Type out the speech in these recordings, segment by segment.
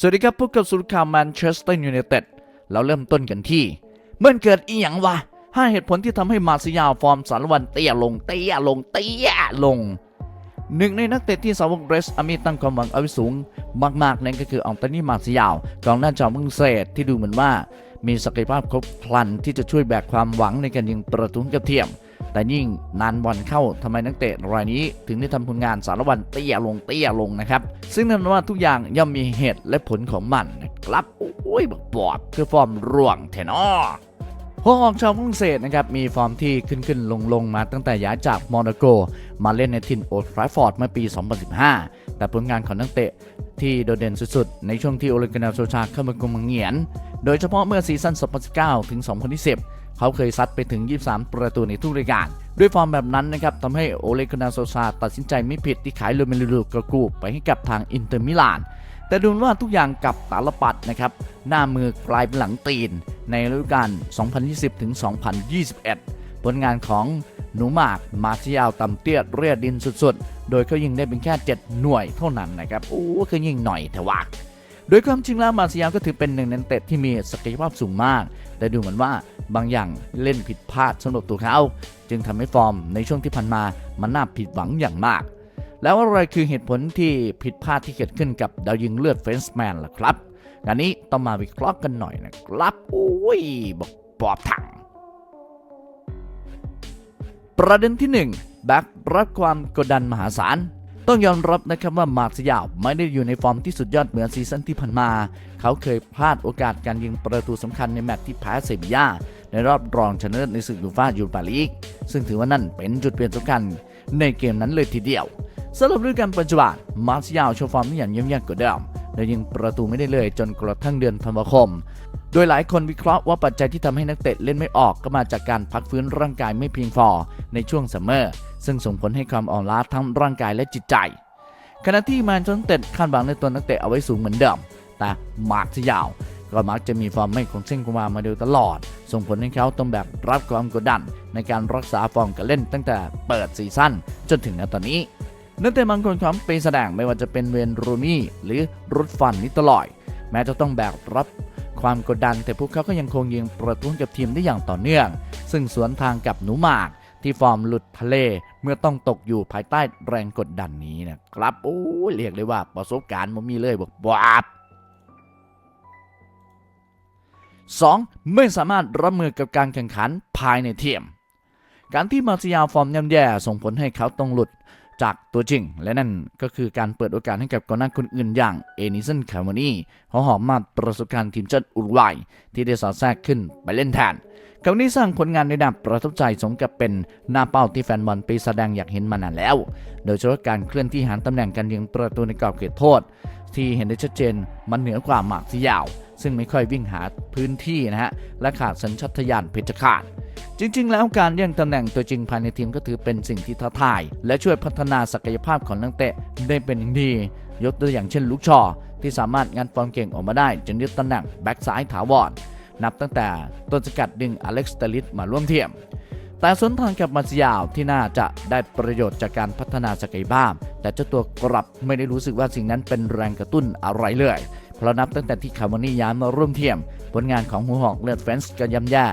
สวัสดีครับพบกับสุรข่าวแมนเชสเตอร์ยูไนเต็ดเราเริ่มต้นกันที่ เมื่อเกิดอีหยังวะห้าเหตุผลที่ทำให้มาซิยาฟอร์มสารวันเตี้ยลงเตี้ยลงเตี้ยลง หนึ่งในนักเตะที่สาวกเรสอามีตั้งความหวังเอาไว้สูง มากๆนั่นก็คืออองตานีมาซิยาวกองหน้าจอมฝรั่งเศสที่ดูเหมือนว่า มีศักยภาพครบครันที่จะช่วยแบกความหวังในการยิงประตูกับเทียม แต่ยิ่งนานบอลเข้าทำไมนักเตะรายนี้ ถึงได้ทำผลงานสารวันเตี้ยลงเตี้ยลงนะครับ ซึ่งนั่นว่าทุกอย่างย่อมมีเหตุและผลของมันนะครับโอ้ยบอกบอดคือฟอร์มร่วงเทนอหัวหอกชาวฝรั่งเศสนะครับมีฟอร์มที่ขึ้นขึ้นลงลงมาตั้งแต่ย้ายจากโมนาโก มาเล่นในทินโอทราฟอร์ดเมื่อปี 2015 แต่ผลงานของนักเตะที่โดดเด่นสุดๆ ในช่วงที่โอเลกินาโซชาเข้ามากุมเงียน โดยเฉพาะเมื่อซีซั่น 2019 ถึง 2020เขาเคยซัดไปถึง 23 ประตูในทุกรายการ ด้วยฟอร์มแบบนั้นนะครับทำให้โอเลกนาโซชาตัดสินใจไม่ผิดที่ขายโรเมลูกากูไปให้กับทางอินเตอร์มิลานแต่ดูว่าทุกอย่างกับตาลปัดนะครับ หน้ามือกลายเป็นหลังตีน ในฤดูกาล 2020ถึง2021 ผลงานของ หนูหมากมาเชียาวต่ำเตี้ยเรียดินสุดๆ โดยเขายิงได้เป็นแค่ 7 หน่วยเท่านั้นนะครับ โอ้คือยิงหน่อยแต่ว่าโดยความจริงแล้วมาเซียาวก็ถือเป็นหนึ่งในนักเตะที่มีศักยภาพสูงมาก แต่ดูเหมือนว่าบางอย่างเล่นผิดพลาดสำหรับตัวเขาจึงทำให้ฟอร์มในช่วงที่ผ่านมามันน่าผิดหวังอย่างมาก แล้วอะไรคือเหตุผลที่ผิดพลาดที่เกิดขึ้นกับดาวยิงเลือดเฟรนช์แมนล่ะครับงานนี้ต้องมาวิเคราะห์กันหน่อยนะครับ โอ้ยบอกปอบถัง ประเด็นที่ 1 แบ็กรับความกดดันมหาศาล ต้องยอมรับนะครับว่ามาร์สยาวไม่ได้อยู่ในฟอร์มที่สุดยอดเหมือนซีซั่นที่ผ่านมา เขาเคยพลาดโอกาสการยิงประตูสำคัญในแมตช์ที่แพ้เซบีย่าในรอบรองชนะเลิศในศึกยูฟ่ายูโรปาลีก ซึ่งถือว่านั่นเป็นจุดเปลี่ยนสำคัญในเกมนั้นเลยทีเดียวสำหรับฤดูกาลปัจจุบันมาร์สยาวโชว์ฟอร์มที่อย่างเยี่ยมยอดกว่าเดิม และยิงประตูไม่ได้เลยจนกระทั่งเดือนธันวาคม โดยหลายคนวิเคราะห์ว่าปัจจัยที่ทำให้นักเตะเล่นไม่ออกก็มาจากการพักฟื้นร่างกายไม่เพียงพอในช่วงซัมเมอร์ซึ่งส่งผลให้ความอ่อนล้าทั้งร่างกายและจิตใจขณะที่แมนเชสเตอร์คาดหวังในตัวนักเตะเอาไว้สูงเหมือนเดิม แต่มาร์กที่ยาวก็มักจะมีฟอร์มไม่คงเส้นคงวามาโดยตลอด ส่งผลให้เขาต้องแบกรับความกดดัน ในการรักษาฟอร์มการเล่นตั้งแต่เปิดซีซั่นจนถึงณตอนนี้ นักเตะบางคนของปีแสดงไม่ว่าจะเป็นเวนรูนี่หรือรุดฟันนิตลอย แม้จะต้องแบกรับความกดดันแต่พวกเขาก็ยังคงยิงประตูให้กับทีมได้อย่างต่อเนื่อง ซึ่งสวนทางกับหนูหมากที่ฟอร์มหลุดทะเล เมื่อต้องตกอยู่ภายใต้แรงกดดันนี้นะครับโอ้เรียกเลยว่าประสบการณ์มันมีเลยบอกบาบ 2. ไม่สามารถรับมือกับการแข่งขันภายในทีม การที่มาร์ซิยาฟอร์มย่ำแย่ส่งผลให้เขาต้องหลุด จากตัวจริง และนั่นก็คือการเปิดโอกาสให้กับกองหน้าคนอื่นอย่างเอนิสันคาร์มอนีเขาหอมมาประสบการณ์ทีมชาติอุรุกวัยที่ได้สอดแทรกขึ้นไปเล่นแทนเขานี้สร้างผลงานในดับประทับใจสมกับเป็นหน้าเป้าที่แฟนบอลปีแสดงอยากเห็นมานานแล้ว โดยเฉพาะการเคลื่อนที่หาตำแหน่งการยิงประตูในกรอบเขตโทษ ที่เห็นได้ชัดเจนมันเหนือกว่าหมากที่ยาว ซึ่งไม่ค่อยวิ่งหาพื้นที่นะฮะและขาดสัญชาตญาณเพชฌฆาต จริง ๆ แล้วการแย่งตำแหน่งตัวจริงภายในทีมก็ถือเป็นสิ่งที่ท้าทาย และช่วยพัฒนาศักยภาพของนักเตะได้เป็นอย่างดี ยกตัวอย่างเช่นลูกชอ ที่สามารถงานฟอร์มเก่งออกมาได้จนยึดตำแหน่งแบ็กซ้ายถาวรนับตั้งแต่ต้นสกัดดึงอเล็กซ์เตลิสมาร่วมทียม แต่สวนทางกับมาซิยาวที่น่าจะได้ประโยชน์จากการพัฒนาศักยภาพ แต่เจ้าตัวกลับไม่ได้รู้สึกว่าสิ่งนั้นเป็นแรงกระตุ้นอะไรเลยเพราะนับตั้งแต่ที่คาร์โมนี่ย้ายมาร่วมเทียม ผลงานของหัวหอกเลือดเฟนส์ก็ย่ำแย่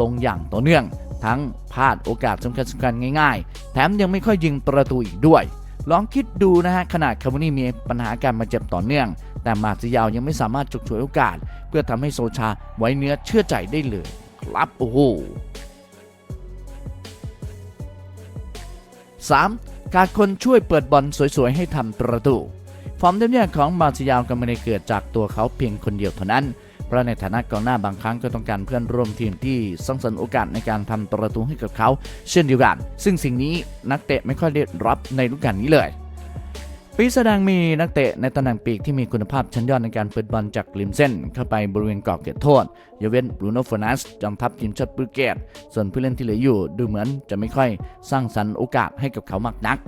ลงอย่างต่อเนื่อง ทั้งพลาดโอกาสสำคัญสำคัญง่ายๆ แถมยังไม่ค่อยยิงประตูอีกด้วย ลองคิดดูนะฮะขนาดคาร์โมนี่มีปัญหาการมาเจ็บต่อเนื่อง แต่มาซิยาวยังไม่สามารถฉกฉวยโอกาส เพื่อทำให้โซชาไว้เนื้อเชื่อใจได้เลยครับโอ้โห 3. การคนช่วยเปิดบอลสวยๆ ให้ทำประตู ฟอร์มเต็มเนี่ยของมาซิยาวก็ไม่ได้เกิดจากตัวเขาเพียงคนเดียวเท่านั้น เพราะในฐานะกองหน้าบางครั้งก็ต้องการเพื่อนร่วมทีมที่สร้างสรรค์โอกาสในการทำประตูให้กับเขา เช่นเดียวกัน ซึ่งสิ่งนี้นักเตะไม่ค่อยได้รับในฤดูกาลนี้เลยปีแสดงมีนักเตะในตำแหน่งปีกที่มีคุณภาพชั้นยอดในการเปิดบอลจากริมเส้น เข้าไปบริเวณกรอบเขตโทษยเว้นบรูโน่ฟอนัสจอมทัพทีมชาติโปรตุเกสส่วนผู้เล่นที่เหลืออยู่ดูเหมือนจะไม่ค่อยสร้างสรรค์โอกาสให้กับเขามากนัก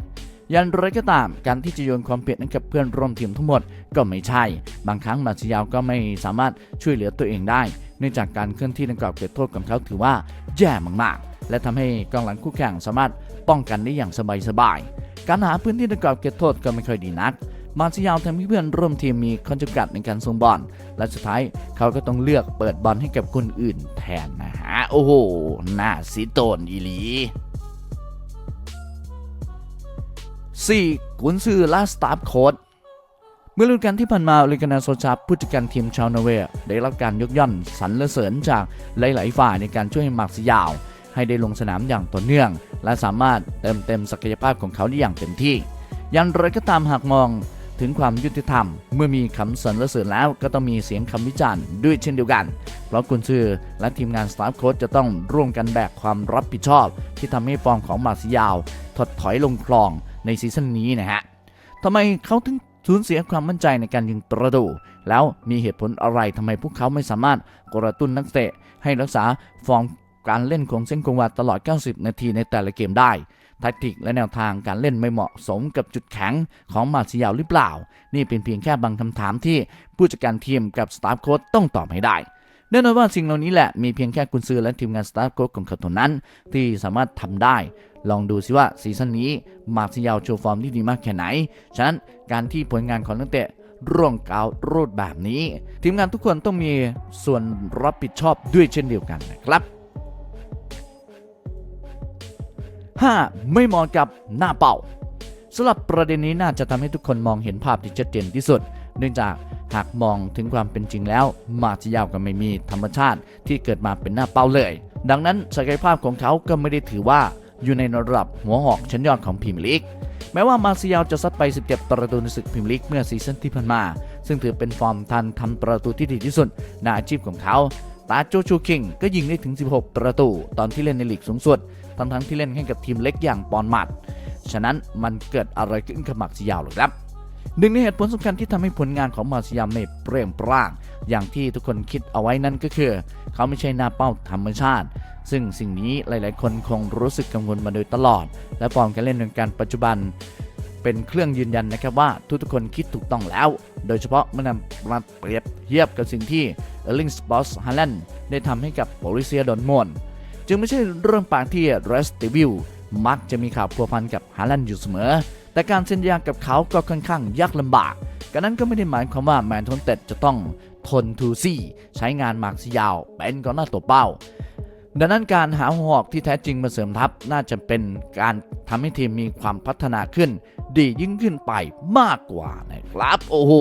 ยันไรก็ตาม การที่จะโยนความผิดให้กับเพื่อนร่วมทีมทั้งหมดก็ไม่ใช่ บางครั้งมาซิยาวก็ไม่สามารถช่วยเหลือตัวเองได้ เนื่องจากการเคลื่อนที่ในกรอบเขตโทษของเขาถือว่าแย่มากๆ และทำให้กองหลังคู่แข่งสามารถป้องกันได้อย่างสบายๆ การหาพื้นที่ในกรอบเขตโทษก็ไม่ค่อยดีนัก มาร์ซิยาวทำให้เพื่อนร่วมทีมมีข้อจำกัดในการส่งบอล และสุดท้ายเขาก็ต้องเลือกเปิดบอลให้กับคนอื่นแทนนะฮะ โอ้โห น่าสิโตนอีหลี 4. กุนซือและสตาฟโค้ดเมื่อฤดูกาลที่ผ่านมาเลกานาโซชาผู้จัดการทีมชาวนอร์เวย์ได้รับการยกย่องสรรเสริญจากหลาย ๆ ฝ่ายในการช่วยให้มาร์ซิยาว ให้ได้ลงสนามอย่างต่อเนื่อง และสามารถเติมเต็มศักยภาพของเขาได้อย่างเต็มที่ย่างไรก็ตามหากมองถึงความยุติธรรม เมื่อมีคำสรรเสริญแล้วก็ต้องมีเสียงคำวิจารณ์ด้วยเช่นเดียวกัน เพราะกุนซือและทีมงานสตาฟโค้ชจะต้องร่วมกันแบกความรับผิดชอบ ที่ทำให้ฟอร์มของมาร์ซิยาว ถดถอยลงคลอง ในซีซั่นนี้นะฮะทำไมเขาถึงสูญเสียความมั่นใจในการยิงประตู แล้วมีเหตุผลอะไรทำไมพวกเขาไม่สามารถกระตุ้นนักเตะ ให้รักษาฟอร์มการเล่นของเส้นคงวาตลอด 90 นาทีในแต่ละเกมได้แทคติกและแนวทางการเล่นไม่เหมาะสมกับจุดแข็งของมาซิยาหรือเปล่า นี่เป็นเพียงแค่บางคำถามที่ผู้จัดการทีมกับสตาฟโค้ชต้องตอบให้ได้แน่นอนว่าสิ่งเหล่านี้แหละมีเพียงแค่กุนซือและทีมงานสตาฟโค้ชของเขาเท่านั้น ที่สามารถทำได้ ลองดูสิว่าซีซั่นนี้มาร์ซิยาวโชว์ฟอร์มที่ดีมากแค่ไหน ฉะนั้นการที่ผลงานของนักเตะร่วงกาวรูดแบบนี้ ทีมงานทุกคนต้องมีส่วนรับผิดชอบด้วยเช่นเดียวกันนะครับ 5. ไม่เหมาะกับหน้าเป้าสำหรับประเด็นนี้น่าจะทำให้ทุกคนมองเห็นภาพที่ชัดเจนที่สุด เนื่องจากหากมองถึงความเป็นจริงแล้ว มาร์ซิยาวก็ไม่มีธรรมชาติที่เกิดมาเป็นหน้าเป้าเลย ดังนั้นศักยภาพของเขาก็ไม่ได้ถือว่า อยู่ในระดับหัวหอกชั้นยอดของพรีเมียร์ลีกแม้ว่ามาซิยาวจะซัดไป 17 ประตูในศึกพรีเมียร์ลีกเมื่อซีซั่นที่ผ่านมา ซึ่งถือเป็นฟอร์มทันทำประตูที่ดีที่สุดในอาชีพของเขาตาโจชูคิงก็ยิงได้ถึง 16 ประตู ตอนที่เล่นในลีกสูงสุด ทั้งๆที่เล่นให้กับทีมเล็กอย่างปอนมัด ฉะนั้นมันเกิดอะไรขึ้นกับมาซิยาวหรือครับ หนึ่งในเหตุผลสำคัญที่ทำให้ผลงานของมาซิยาวไม่เปร่งปร่าง อย่างที่ทุกคนคิดเอาไว้นั่นก็คือ เขาไม่ใช่หน้าเป้าธรรมชาติ ซึ่งสิ่งนี้หลาย ๆ คนคงรู้สึกกังวลมาโดยตลอด และฟอร์มการเล่นในการปัจจุบัน เป็นเครื่องยืนยันนะครับว่าทุกๆคนคิดถูกต้องแล้ว โดยเฉพาะเมื่อนำมาเปรียบเทียบกับสิ่งที่เออร์ลิงสปอร์ตฮาแลนด์ได้ทำให้กับโบริเซียดอร์ทมอนจึงไม่ใช่เรื่องแปลกที่เรสติวิลมักจะมีข่าวพัวพันกับฮาแลนด์อยู่เสมอ แต่การเซ็นสัญญากับเขาก็ค่อนข้างยากลำบากกันนั้นก็ไม่ได้หมายความว่าแมนทนเต็ดจะต้องทนทูซี่ใช้งานมาร์กซิยาว เป็นกองหน้าตัวเป้า ดังนั้นการหาหัวหอกที่แท้จริงมาเสริมทัพน่าจะเป็นการทำให้ทีมมีความพัฒนาขึ้น ดียิ่งขึ้นไปมากกว่านะครับ โอ้โห